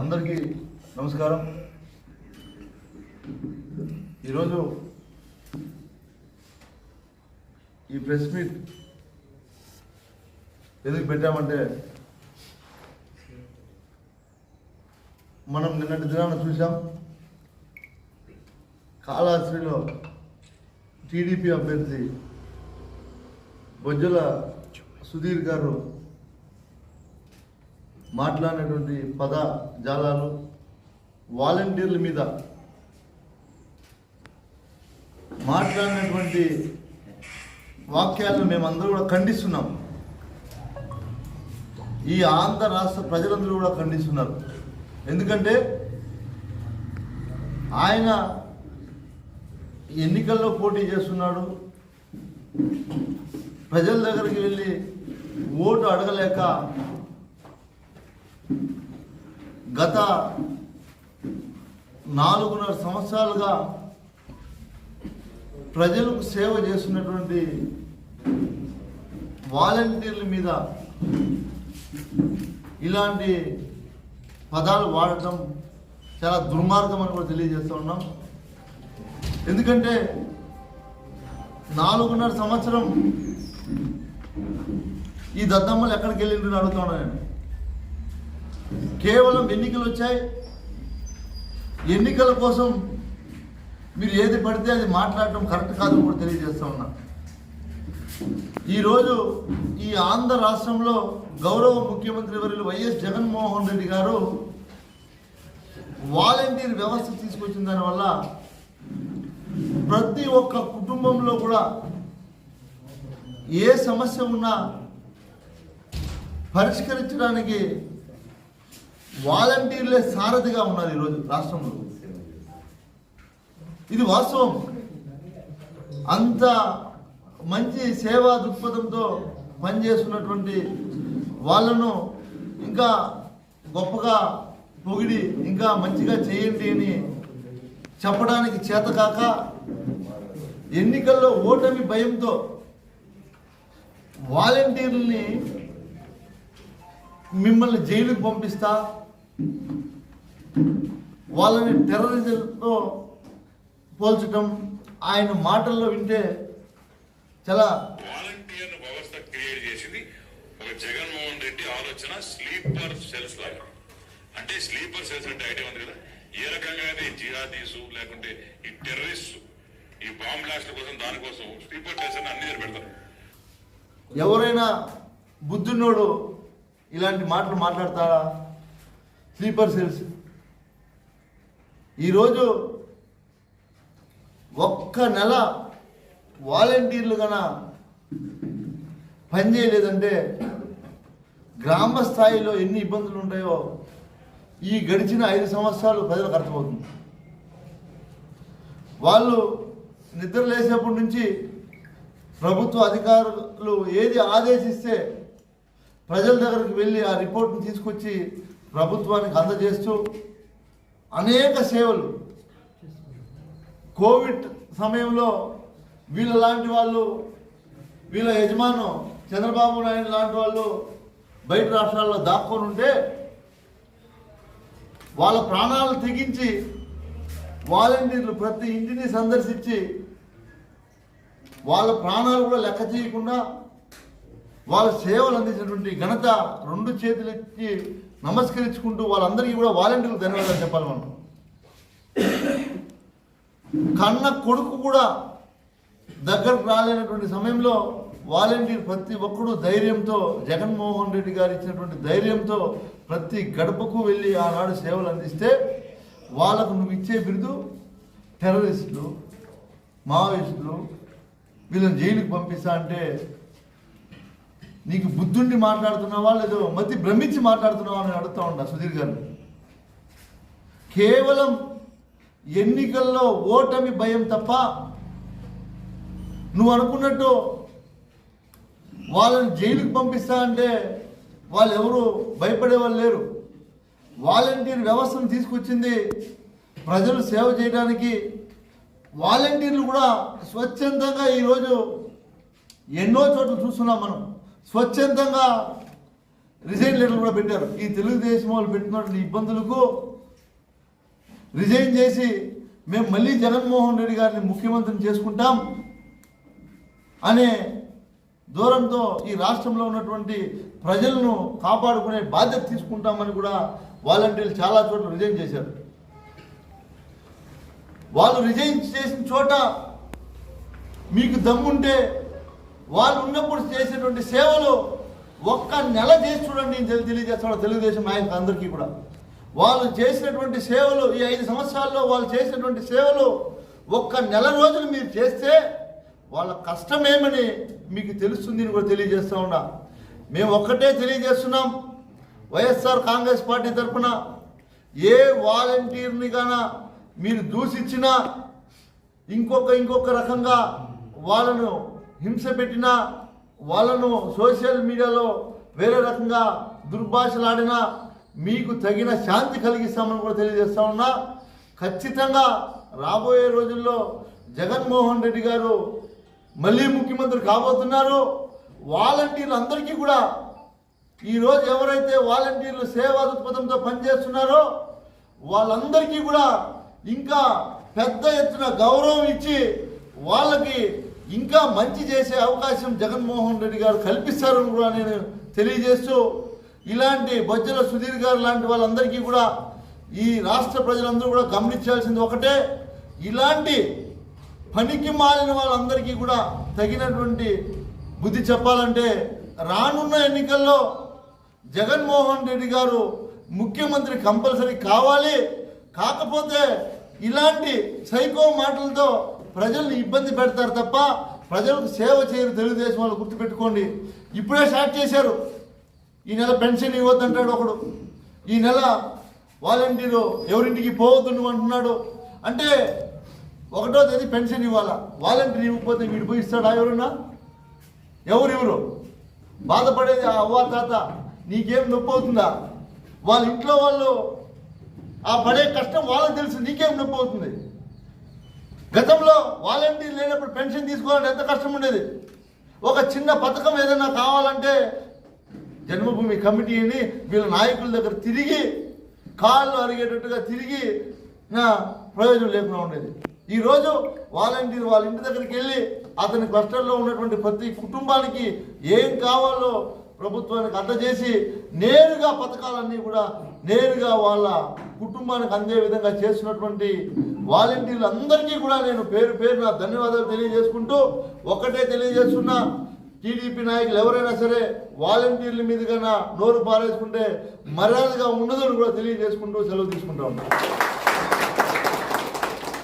అందరికీ నమస్కారం. ఈరోజు ఈ ప్రెస్ మీట్ ఎందుకు పెట్టామంటే మనం నిన్నటి దినాన చూసాం కాళహస్తిలో టీడీపీ అభ్యర్థి బొజ్జుల సుధీర్ గారు మాట్లాడినటువంటి పద జాలాలు వాలంటీర్ల మీద మాట్లాడినటువంటి వాక్యాలను మేమందరూ కూడా ఖండిస్తున్నాం. ఈ ఆంధ్ర రాష్ట్ర ప్రజలందరూ కూడా ఖండిస్తున్నారు. ఎందుకంటే ఆయన ఎన్నికల్లో పోటీ చేస్తున్నాడు. ప్రజల దగ్గరికి వెళ్ళి ఓటు అడగలేక గత నాలుగున్నర సంవత్సరాలుగా ప్రజలకు సేవ చేస్తున్నటువంటి వాలంటీర్ల మీద ఇలాంటి పదాలు వాడటం చాలా దుర్మార్గం అని కూడా తెలియజేస్తూ ఉన్నాం. ఎందుకంటే నాలుగున్నర సంవత్సరం ఈ దద్దమ్మలు ఎక్కడికి వెళ్ళిండ్రు అడుగుతా నేను. కేవలం ఎన్నికలు వచ్చాయి. ఎన్నికల కోసం మీరు ఏది పడితే అది మాట్లాడటం కరెక్ట్ కాదు కూడా తెలియజేస్తా ఉన్నా. ఈరోజు ఈ ఆంధ్ర రాష్ట్రంలో గౌరవ ముఖ్యమంత్రి వర్యులు వైఎస్ జగన్మోహన్ రెడ్డి గారు వాలంటీర్ వ్యవస్థ తీసుకొచ్చిన దానివల్ల ప్రతి ఒక్క కుటుంబంలో కూడా ఏ సమస్య ఉన్నా పరిష్కరించడానికి వాలంటీర్లే సారథిగా ఉన్నారు ఈరోజు రాష్ట్రంలో. ఇది వాస్తవం. అంత మంచి సేవా దృక్పథంతో పనిచేస్తున్నటువంటి వాళ్ళను ఇంకా గొప్పగా పొగిడి ఇంకా మంచిగా చేయండి అని చెప్పడానికి చేతకాక ఎన్నికల్లో ఓటమి భయంతో వాలంటీర్లని మిమ్మల్ని జైలుకి పంపిస్తా వాళ్ళని టెర్రరిజంతో పోల్చటం ఆయన మాటల్లో వింటే చాలా. వాలంటీర్ వ్యవస్థ క్రియేట్ చేసింది ఒక జగన్మోహన్ రెడ్డి ఆలోచన స్లీపర్ సెల్స్ లాగా. అంటే స్లీపర్ సెల్స్ అంటే ఐడియా ఉంది కదా? ఏ రకంగా అయితే జిహాదీసు లేకుంటే ఈ టెర్రరిస్ట్ ఈ బాంబ్ బ్లాస్ట్ కోసం దానికోసం స్లీపర్ సెల్స్ అని అన్ని పెడతారు. ఎవరైనా బుద్ధున్నోడు ఇలాంటి మాటలు మాట్లాడతారా స్లీపర్ సెల్స్. ఈరోజు ఒక్క నెల వాలంటీర్లు గన పనిచేయలేదంటే గ్రామ స్థాయిలో ఎన్ని ఇబ్బందులు ఉంటాయో ఈ గడిచిన ఐదు సంవత్సరాలు ప్రజలకు అర్థమవుతుంది. వాళ్ళు నిద్ర లేసేప్పటి నుంచి ప్రభుత్వ అధికారులు ఏది ఆదేశిస్తే ప్రజల దగ్గరికి వెళ్ళి ఆ రిపోర్ట్ని తీసుకొచ్చి ప్రభుత్వానికి అందజేస్తూ అనేక సేవలు. కోవిడ్ సమయంలో వీళ్ళ లాంటి వాళ్ళు వీళ్ళ యజమానం చంద్రబాబు నాయుడు లాంటి వాళ్ళు బయట రాష్ట్రాల్లో దాక్కొని ఉంటే వాళ్ళ ప్రాణాలు తెగించి వాలంటీర్లు ప్రతి ఇంటిని సందర్శించి వాళ్ళ ప్రాణాలు కూడా లెక్క చేయకుండా వాళ్ళ సేవలు అందించినటువంటి ఘనత రెండు చేతులెత్తి నమస్కరించుకుంటూ వాళ్ళందరికీ కూడా వాలంటీర్లు ధన్యవాదాలు చెప్పాలి మనం. కన్న కొడుకు కూడా దగ్గరకు రాలేనటువంటి సమయంలో వాలంటీర్ ప్రతి ఒక్కడు ధైర్యంతో జగన్మోహన్ రెడ్డి గారు ఇచ్చినటువంటి ధైర్యంతో ప్రతి గడపకు వెళ్ళి ఆనాడు సేవలు అందిస్తే వాళ్ళకు నువ్వు ఇచ్చే బిరుదు టెర్రరిస్టులు మావోయిస్టులు వీళ్ళని జైలుకి పంపిస్తా అంటే నీకు బుద్ధుండి మాట్లాడుతున్నావా లేదో మతి భ్రమించి మాట్లాడుతున్నావా అని అడుగుతా ఉంటా సుధీర్ గారు. కేవలం ఎన్నికల్లో ఓటమి భయం తప్ప నువ్వు అనుకున్నట్టు వాళ్ళని జైలుకి పంపిస్తా అంటే వాళ్ళు ఎవరు భయపడే వాళ్ళు లేరు. వాలంటీర్ వ్యవస్థను తీసుకొచ్చింది ప్రజలు సేవ చేయడానికి. వాలంటీర్లు కూడా స్వచ్ఛందంగా ఈరోజు ఎన్నో చోట్ల చూస్తున్నాం మనం. స్వచ్ఛందంగా రిజైన్ లెటర్లు కూడా పెట్టారు. ఈ తెలుగుదేశం వాళ్ళు పెట్టినటువంటి ఇబ్బందులకు రిజైన్ చేసి మేము మళ్ళీ జగన్మోహన్ రెడ్డి గారిని ముఖ్యమంత్రిని చేసుకుంటాం. అనే దూరంతో ఈ రాష్ట్రంలో ఉన్నటువంటి ప్రజలను కాపాడుకునే బాధ్యత తీసుకుంటామని కూడా వాలంటీర్లు చాలా చోట్ల రిజైన్ చేశారు. వాళ్ళు రిజైన్ చేసిన చోట మీకు దమ్ముంటే వాళ్ళు ఉన్నప్పుడు చేసేటువంటి సేవలు ఒక్క నెల చేసి చూడండి నేను తెలియజేస్తాడు తెలుగుదేశం ఆయనకు అందరికీ కూడా. వాళ్ళు చేసినటువంటి సేవలు ఈ ఐదు సంవత్సరాల్లో వాళ్ళు చేసినటువంటి సేవలు ఒక్క నెల రోజులు మీరు చేస్తే వాళ్ళ కష్టమేమని మీకు తెలుస్తుంది అని కూడా తెలియజేస్తా ఉన్నా. మేము ఒక్కటే తెలియజేస్తున్నాం. వైఎస్ఆర్ కాంగ్రెస్ పార్టీ తరఫున ఏ వాలంటీర్ని కానీ మీరు దూషించినా ఇంకొక ఇంకొక రకంగా వాళ్ళను హింస పెట్టినా వాళ్ళను సోషల్ మీడియాలో వేరే రకంగా దుర్భాషలాడినా మీకు తగిన శాంతి కలిగిస్తామని కూడా తెలియజేస్తా ఉన్నా. ఖచ్చితంగా రాబోయే రోజుల్లో జగన్మోహన్ రెడ్డి గారు మళ్ళీ ముఖ్యమంత్రి కాబోతున్నారు. వాలంటీర్లు అందరికీ కూడా ఈరోజు ఎవరైతే వాలంటీర్లు సేవా దృక్పథంతో పనిచేస్తున్నారో వాళ్ళందరికీ కూడా ఇంకా పెద్ద ఎత్తున గౌరవం ఇచ్చి వాళ్ళకి ఇంకా మంచి చేసే అవకాశం జగన్మోహన్ రెడ్డి గారు కల్పిస్తారని కూడా నేను తెలియజేస్తూ ఇలాంటి బొజ్జల సుధీర్ గారు లాంటి వాళ్ళందరికీ కూడా ఈ రాష్ట్ర ప్రజలందరూ కూడా గమనించాల్సింది ఒకటే. ఇలాంటి పనికి మాలిన వాళ్ళందరికీ కూడా తగినటువంటి బుద్ధి చెప్పాలంటే రానున్న ఎన్నికల్లో జగన్మోహన్ రెడ్డి గారు ముఖ్యమంత్రి కంపల్సరీ కావాలి. కాకపోతే ఇలాంటి సైకో మాటలతో ప్రజల్ని ఇబ్బంది పెడతారు తప్ప ప్రజలకు సేవ చేయరు తెలుగుదేశం వాళ్ళు గుర్తుపెట్టుకోండి. ఇప్పుడే స్టార్ట్ చేశారు. ఈ నెల పెన్షన్ ఇవ్వద్దంటాడు ఒకడు. ఈ నెల వాలంటీరు ఎవరింటికి పోవద్దు అంటున్నాడు. అంటే ఒకటో తేదీ పెన్షన్ ఇవ్వాలా? వాలంటీర్ ఇవ్వకపోతే వీడు పోయి ఇస్తాడా ఎవరున్నా? ఎవరు ఎవరు బాధపడేది ఆ అవ్వ తాత నీకేం నొప్పి అవుతుందా? వాళ్ళ ఇంట్లో వాళ్ళు ఆ పడే కష్టం వాళ్ళకి తెలుసు నీకేం నొప్పి అవుతుంది? గతంలో వాలంటీర్ లేనప్పుడు పెన్షన్ తీసుకోవాలంటే ఎంత కష్టం ఉండేది? ఒక చిన్న పథకం ఏదైనా కావాలంటే జన్మభూమి కమిటీని వీళ్ళ నాయకుల దగ్గర తిరిగి కాళ్ళు అరిగేటట్టుగా తిరిగి నా ప్రయోజనం లేకుండా ఉండేది. ఈరోజు వాలంటీర్ వాళ్ళ ఇంటి దగ్గరికి వెళ్ళి అతని క్లస్టర్లో ఉన్నటువంటి ప్రతి కుటుంబానికి ఏం కావాలో ప్రభుత్వానికి అందజేసి నేరుగా పథకాలన్నీ కూడా నేరుగా వాళ్ళ కుటుంబానికి అందే విధంగా చేస్తున్నటువంటి వాలంటీర్లు అందరికీ కూడా నేను పేరు పేరు నా ధన్యవాదాలు తెలియజేసుకుంటూ ఒక్కటే తెలియజేస్తున్నా టీడీపీ నాయకులు ఎవరైనా సరే వాలంటీర్ల మీదుగా నోరు పారేసుకుంటే మర్యాదగా ఉండదని కూడా తెలియజేసుకుంటూ సెలవు తీసుకుంటా ఉన్నాను.